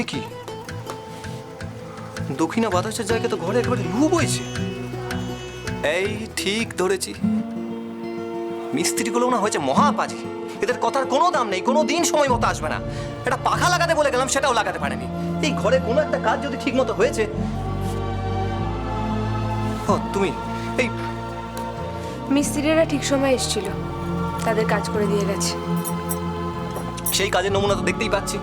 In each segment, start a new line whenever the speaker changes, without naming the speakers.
এ কি? দক্ষিণা বাতাসের জায়গায় তো ঘরে একেবারে লু বইছে। এই ঠিক ধরেছি। মিস্ত্রিগুলো না হয়েছে মহাপাজি। এদের কথার কোনো দাম নেই কোনো দিন সময় মতো আসবে না। একটা পাখা লাগাতে বলে গেলাম সেটাও লাগাতে পারেনি। এই ঘরে কোনো একটা কাজ যদি ঠিক মতো হয়েছে। ও তুমি এই
মিস্ত্রিরা ঠিক সময় এসেছিল। তাদের কাজ করে দিয়ে গেছে।
সেই কাজের নমুনা তো দেখতেই পাচ্ছি।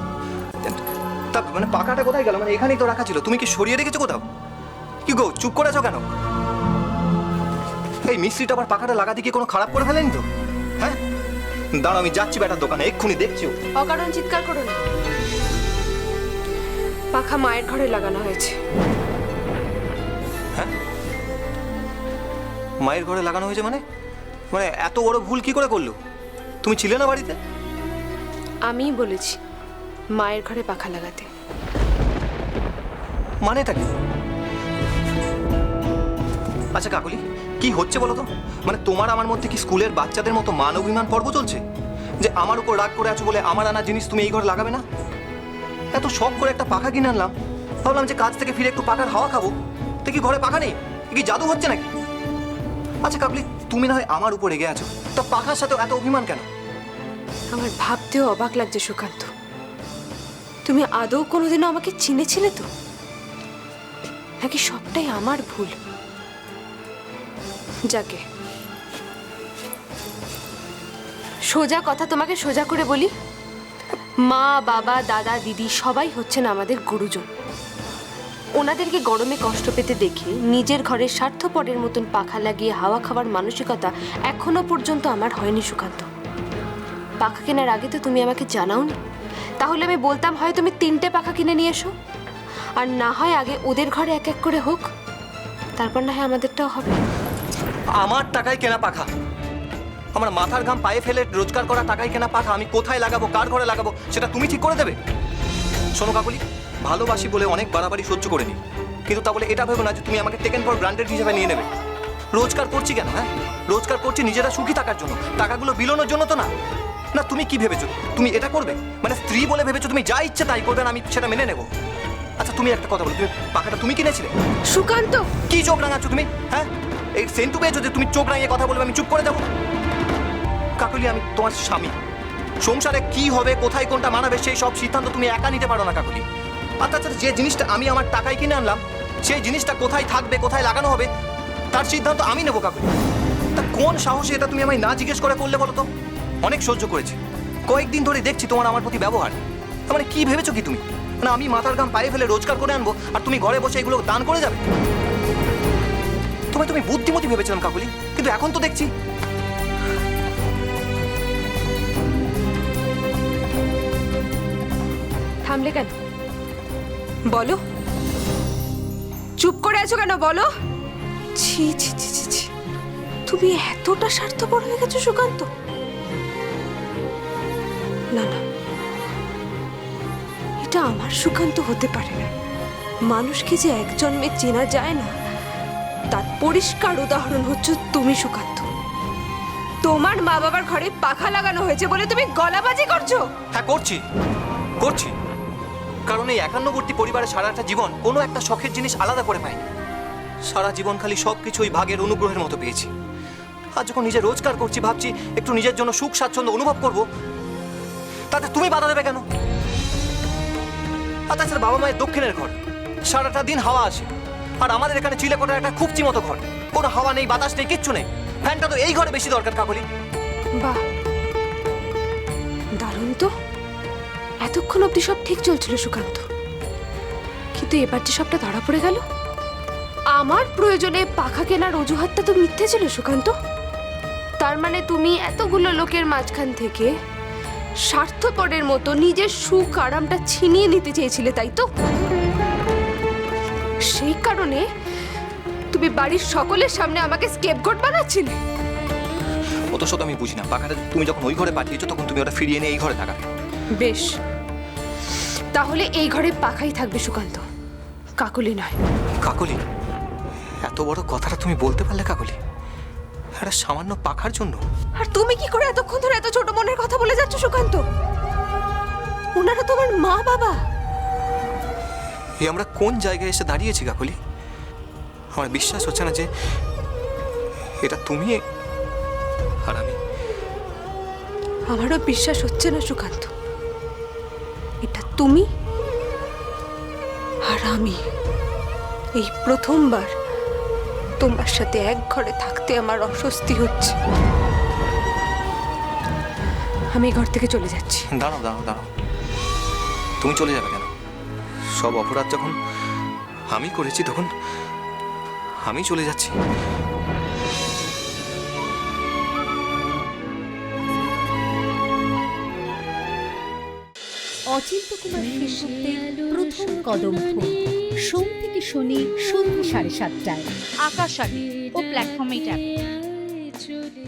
তা মানে পাকাটা কোথায় গেল? মানে এখানেই তো রাখা ছিল। তুমি কি সরিয়ে রেখেছো কোথাও? কি গো চুপ করে আছো কেন? এই মিস্ত্রিটা আবার পাখাটা লাগাতে গিয়ে কোনো খারাপ করে ফেলেনি তো? হ্যাঁ? দাঁড়াও আমি যাচ্ছি বেটার দোকানে এক্ষুনি দেখছি ও।
অকারণ চিৎকার করো না। পাখা মায়ের ঘরে লাগানো হয়েছে।
হ্যাঁ? মায়ের ঘরে লাগানো হয়েছে মানে? মানে এত বড় ভুল কি করে করল? তুমি ছিলে না বাড়িতে?
আমিই বলেছি। মায়ের ঘরে পাখা লাগাতে।
মানেটা কি? আচ্ছা কাকলি কি হচ্ছে বলো তো? মানে তোমার আমার মধ্যে কি স্কুলের বাচ্চাদের মতো মান অভিমান পর্ব চলছে? যে আমার উপর রাগ করে আছো বলে আমার আনা জিনিস তুমি এই ঘরে লাগাবে না? এত শখ করে একটা পাখা কিনে আনলাম। ভাবলাম যে কাজ থেকে ফিরে একটু পাখার হাওয়া খাব। তো কি ঘরে পাখা নেই? কি জাদু হচ্ছে নাকি? আচ্ছা কাকলি তুমি না হয় আমার উপর রেগে আছো। তা পাখার সাথে এত অভিমান কেন?
আমার ভাবতেও অবাক লাগছে সুকান্ত। তুমি আদৌ কোনোদিনও আমাকে চিনেছিলে তো? নাকি সবটাই আমার ভুল? যাকে। সোজা কথা তোমাকে সোজা করে বলি, মা, বাবা, দাদা, দিদি সবাই হচ্ছেন আমাদের গুরুজন। ওনাদেরকে গরমে কষ্ট পেতে দেখে, নিজের ঘরের স্বার্থপরের মতন পাখা লাগিয়ে হাওয়া খাওয়ার মানসিকতা এখনও পর্যন্ত আমার হয়নি সুকান্ত। পাখা কেনার আগে তো তুমি আমাকে জানাওনি। তাহলে আমি বলতাম, হয় তুমি তিনটে পাখা কিনে নিয়ে এসো। আর না হয় আগে ওদের ঘরে এক এক করে হোক। তারপর না হয় আমাদেরটাও হবে।
আমার টাকায় কেনা পাখা। আমার মাথার ঘাম পায়ে ফেলে রোজগার করা টাকায় কেনা পাখা আমি কোথায় লাগাবো, কার ঘরে লাগাবো, সেটা তুমি ঠিক করে দেবে? শোনো কাকুলি, ভালোবাসি বলে অনেক বাড়াবাড়ি সহ্য করে নি। কিন্তু তা বলে এটা ভেবো না যে তুমি আমাকে টেকেন ফর ব্র্যান্ডেড হিসেবে নিয়ে নেবে। রোজগার করছি কেন হ্যাঁ? রোজগার করছি নিজেরা সুখী থাকার জন্য। টাকাগুলো বিলোনোর জন্য তো না। না তুমি কি ভেবেছো? তুমি এটা করবে? মানে স্ত্রী বলে ভেবেছো তুমি যা ইচ্ছে তাই করবে না আমি সেটা মেনে নেব? আচ্ছা তুমি একটা কথা বলো তুমি পাখাটা তুমি কিনেছিলে?
সুকান্ত!
কি চোখ রাঙাচ্ছ তুমি? হ্যাঁ? এই সেন্টু পেয়েছ যে তুমি চোখ রাঙিয়ে কথা বলবে আমি চুপ করে যাব? কাকুলি আমি তোমার স্বামী। সংসারে কি হবে কোথায় কোনটা মানাবে সেই সব সিদ্ধান্ত তুমি একা নিতে পারো না কাকুলি। আর তাছাড়া যে জিনিসটা আমি আমার টাকায় কিনে আনলাম সেই জিনিসটা কোথায় থাকবে কোথায় লাগানো হবে তার সিদ্ধান্ত আমি নেব কাকুলি। তা কোন সাহসে এটা তুমি আমায় না জিজ্ঞেস করে করলে বলো তো? অনেক সহ্য করেছি। কয়েকদিন ধরে দেখছি তোমার আমার প্রতি ব্যবহার। মানে কি ভেবেছো কি তুমি? মানে আমি মাথার গাম পায়ে ফেলে রোজগার করে আনব আর তুমি ঘরে বসে এগুলো দান করে যাবে? তোমায় তুমি বুদ্ধিমতী ভেবেছিলাম কাকুলি, কিন্তু এখন তো দেখছি।
থামলে কেন? বলো। চুপ করে আছো কেন বলো? ছি ছি ছি ছি। তুমি এতটা স্বার্থপর হয়ে গেছো সুকান্ত। না না। এটা আমার সুকান্ত হতে পারে না। মানুষকে যে এক জন্মে চেনা যায় না, তার পরিষ্কার উদাহরণ হচ্ছে তুমি, সুকান্ত। তোমার মা বাবার ঘরে পাখা লাগানো হয়েছে বলে তুমি গলাবাজি করছ?
হ্যাঁ করছি। করছি। কারণ এই একান্নবর্তী পরিবারের সারাটা জীবন কোনো একটা শখের জিনিস আলাদা করে পাইনি সারা জীবন খালি সব কিছু ভাগের অনুগ্রহের মতো পেয়েছি। আর যখন নিজে রোজগার করছি, ভাবছি একটু নিজের জন্য সুখ স্বাচ্ছন্দ্য অনুভব করব তাতে তুমি বাধা দেবে কেন? আর তাছাড়া বাবা মায়ের দক্ষিণের ঘর। সারাটা দিন হাওয়া আসে। আর আমাদের এখানে চিলেকোটার একটা খুব মতো ঘর। কোনো হাওয়া নেই, বাতাস নেই, কিচ্ছু নেই। ফ্যানটা তো এই ঘরে বেশি দরকার, কাকলি।
বাহ। দারুণ তো। এতক্ষণ অবধি সব ঠিক চলছিল, সুকান্ত। কিন্তু এবার যে সবটা ধরা পড়ে গেল, আমার প্রয়োজনে পাখা কেনার অজুহাতটা তো মিথ্যে ছিল, সুকান্ত। তার মানে তুমি এতগুলো লোকের মাঝখান থেকে স্বার্থপরের মতো নিজের সুখ আরামটা ছিনিয়ে নিতে চেয়েছিলে তাই তো? সেই কারণে তুমি বাড়ির সকলের সামনে আমাকে স্কেপগোট বানাচ্ছিলে?
অত শত আমি বুঝি না। পাখাটা তুমি যখন ওই ঘরে পাঠিয়েছো তখন তুমি ওটা ফিরিয়ে নিয়ে এই ঘরে থাকা
বেশ। তাহলে এই ঘরে পাখাই থাকবে সুকান্ত। কাকুলি নয়।
কাকলি? এত বড় কথাটা তুমি বলতে পারলে কাকলি? একটা সামান্য পাখার জন্য?
আর তুমি কি করে এতক্ষণ ধরে এত ছোট মনের কথা বলে যাচ্ছ সুকান্ত? ওনারা তোমার মা বাবা।
এ আমরা কোন জায়গায় এসে দাঁড়িয়েছি কাকলি আমার বিশ্বাস হচ্ছে না যে এটা তুমি আর আমি।
আমারও বিশ্বাস হচ্ছে না সুকান্ত। এটা তুমি আর আমি। এই প্রথমবার তোমার সাথে এক ঘরে থাকতে আমার অস্বস্তি হচ্ছে। আমি এই ঘর থেকে চলে যাচ্ছি।
দাঁড়াও দাঁড়াও দাঁড়াও। তুমি চলে যাবে কেন? সব অপরাধ যখন আমি করেছি তখন আমি চলে যাচ্ছি।
অচিন্ত কুমার সেনগুপ্তের প্রথম কদম সোম থেকে শনি সন্ধ্যে সাড়ে সাতটায়।
আকাশানি ও প্ল্যাটফর্মে এইট অ্যাপ